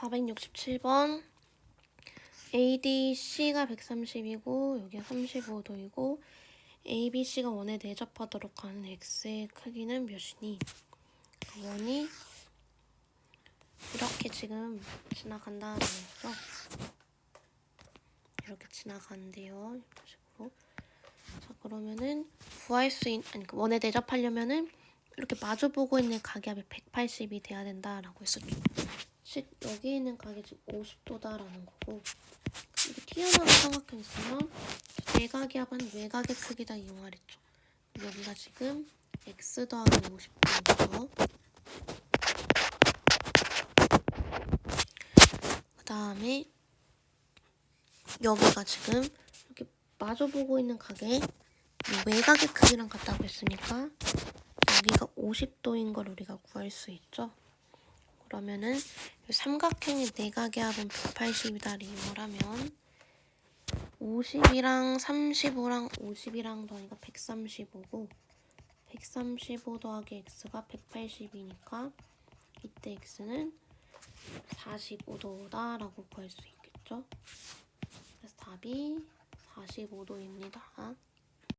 467번 ADC가 130이고 여기가 35도이고 ABC가 원에 내접하도록 하는 X의 크기는 몇이니? 원이 이렇게 지금 지나간다는 거죠. 이렇게 지나가는데요. 이런 식으로. 자 그러면은 구할 수 있는 아니 그 원에 대접하려면은 이렇게 마주보고 있는 각압이 180이 돼야 된다라고 했었죠. 즉 여기 있는 각이 지금 50도다라는 거고 이렇게 튀어나온 삼각형이 있으면 내각압은 외곽의 크기다 이용하랬죠. 여기가 지금 x 더하기 50도고요. 그 다음에 여기가 지금 이렇게 마주보고 있는 각의 외곽의 크기랑 같다고 했으니까 여기가 50도인 걸 우리가 구할 수 있죠. 그러면은 이 삼각형의 내각의 합은 180이다를 이용을 하면 50이랑 35랑 50이랑 더하니까 135고 135 더하기 x가 180이니까 이때 x는 45도다라고 구할 수 있겠죠. 그래서 답이 45도입니다.